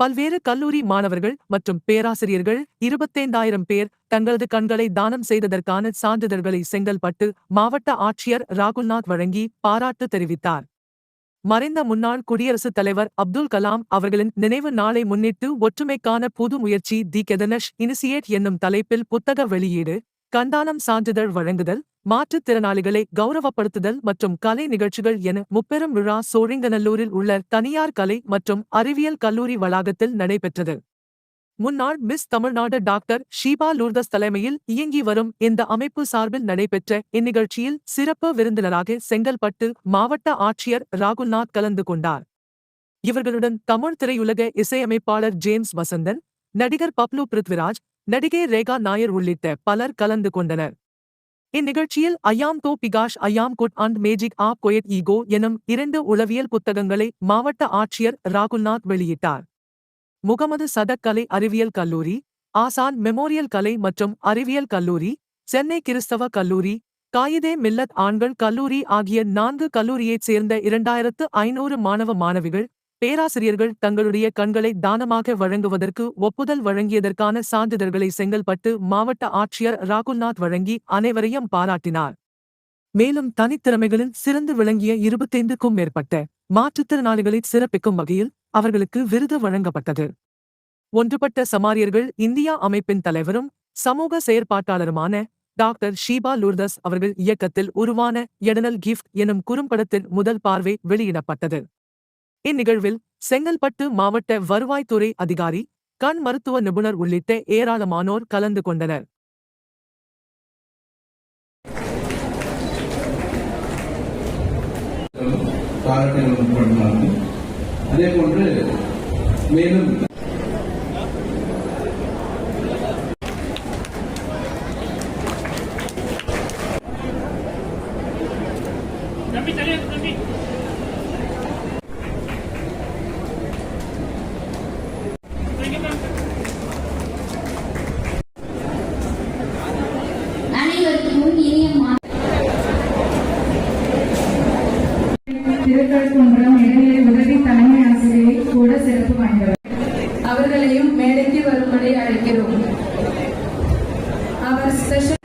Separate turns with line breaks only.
பல்வேறு கல்லூரி மாணவர்கள் மற்றும் பேராசிரியர்கள் இருபத்தைந்தாயிரம் பேர் தங்களது கண்களை தானம் செய்ததற்கான சான்றிதழ்களை செங்கல்பட்டு மாவட்ட ஆட்சியர் ராகுல்நாத் வழங்கி பாராட்டு தெரிவித்தார். மறைந்த முன்னாள் குடியரசுத் தலைவர் அப்துல் கலாம் அவர்களின் நினைவு நாளை முன்னிட்டு ஒற்றுமைக்கான புது முயற்சி தி கெதனஷ் இனிசியேட் என்னும் தலைப்பில் புத்தக வெளியீடு கண்டானம் சான்றிதழ் வழங்குதல் மாற்றுத்திறனாளிகளை கௌரவப்படுத்துதல் மற்றும் கலை நிகழ்ச்சிகள் என முப்பெரும் விழா சோழிங்கநல்லூரில் உள்ள தனியார் கலை மற்றும் அறிவியல் கல்லூரி வளாகத்தில் நடைபெற்றது. முன்னாள் மிஸ் தமிழ்நாடு டாக்டர் ஷீபா லூர்தஸ் தலைமையில் இயங்கி வரும் இந்த அமைப்பு சார்பில் நடைபெற்ற இந்நிகழ்ச்சியில் சிறப்பு விருந்தினராக செங்கல்பட்டு மாவட்ட ஆட்சியர் ராகுல்நாத் கலந்து கொண்டார். இவர்களுடன் தமிழ் திரையுலக இசையமைப்பாளர் ஜேம்ஸ் வசந்தன் நடிகர் பப்லு பிருத்விராஜ் நடிகை ரேகா நாயர் உள்ளிட்ட பலர் கலந்து கொண்டனர். இந்நிகழ்ச்சியில் அயாம் தோ Bikash I am good and magic of quiet ego எனும் இரண்டு உளவியல் புத்தகங்களை மாவட்ட ஆட்சியர் ராகுல்நாத் வெளியிட்டார். முகமது சதக் கலை அறிவியல் கல்லூரி ஆசான் மெமோரியல் கலை மற்றும் அறிவியல் கல்லூரி சென்னை கிறிஸ்தவ கல்லூரி காயிதே மில்லத் ஆண்கள் கல்லூரி ஆகிய நான்கு கல்லூரியைச் சேர்ந்த இரண்டாயிரத்து ஐநூறு மாணவ மாணவிகள் பேராசிரியர்கள் தங்களுடைய கண்களை தானமாக வழங்குவதற்கு ஒப்புதல் வழங்கியதற்கான சான்றிதழ்களை செங்கல்பட்டு மாவட்ட ஆட்சியர் ராகுல்நாத் வழங்கி அனைவரையும் பாராட்டினார். மேலும் தனித்திறமைகளில் சிறந்து விளங்கிய இருபத்தைந்துக்கும் மேற்பட்ட மாற்றுத்திறனாளிகளை சிறப்பிக்கும் வகையில் அவர்களுக்கு விருது வழங்கப்பட்டது. ஒன்றுபட்ட சமாரியர்கள் இந்தியா அமைப்பின் தலைவரும் சமூக செயற்பாட்டாளருமான டாக்டர் ஷீபா லூர்தஸ் அவர்கள் இயக்கத்தில் உருவான எடனல் கிஃப்ட் எனும் குறும்படத்தின் முதல் பார்வை வெளியிடப்பட்டது. இந்நிகழ்வில் செங்கல்பட்டு மாவட்ட வருவாய்த்துறை அதிகாரி கண் மருத்துவ நிபுணர் உள்ளிட்ட ஏராளமானோர் கலந்து கொண்டனர்.
அதே போன்று மேலும் அனைவருக்கும்
திருக்கழுக்குன்றம் இடைநிலை உதவி தலைமை ஆசிரியை கூட சிறப்பு வாய்ந்தவர். அவர்களையும் மேடைக்கு வரும்படி அழைக்கிறோம். அவர் ஸ்பெஷல்